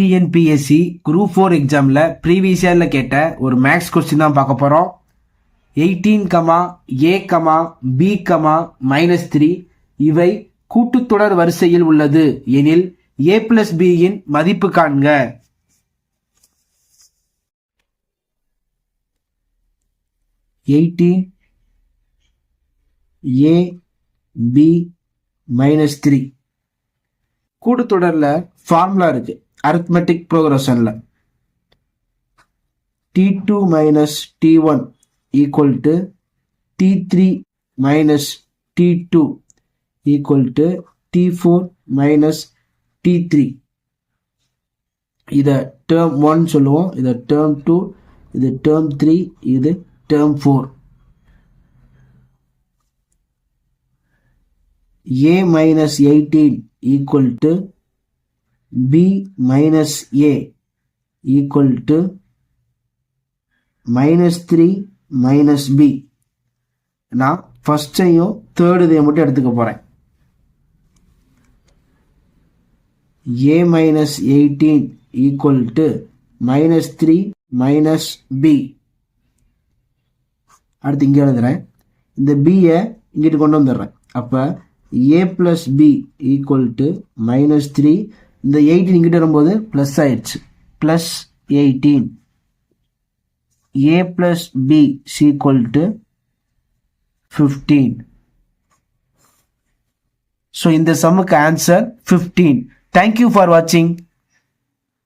TNPSC group four எக்ஸாமில் previous இயரில் கேட்ட ஒரு மேக்ஸ் கொஸ்டின் தான் பார்க்க போகிறோம் eighteen comma a comma b comma minus three இவை கூட்டுத்தொடர் வரிசையில் உள்ளது. எனில் ஏ பிளஸ் பியின் மதிப்பு காண்க. Eighteen a b minus three கூட்டுத்தொடரில் formula இருக்குது arithmetic ப்ரோக்ரஷனில் d two minus d one equal to d three minus d two equal to d four minus d three இதை டேர்ம் ஒன் சொல்லுவோம். இதை டேர்ம் டூ இது term three இது term four a minus eighteen equal to b minus a equal to minus 3 minus b. நான் ஃபஸ்ட்டையும் third இதையும் மட்டும் எடுத்துக்க போகிறேன் A minus eighteen equal to minus three minus B அடுத்து இங்கே எழுதுறேன். இந்த பியை இங்கிட்டு கொண்டு வந்துடுறேன். அப்போ A plus B equal to minus three இந்த எயிட்டீன் இங்கிட்ட வரும்போது ப்ளஸ் ஆயிடுச்சு. Plus eighteen A plus B equal to fifteen so இந்த சம்முக்கு answer fifteen thank you for வாட்சிங்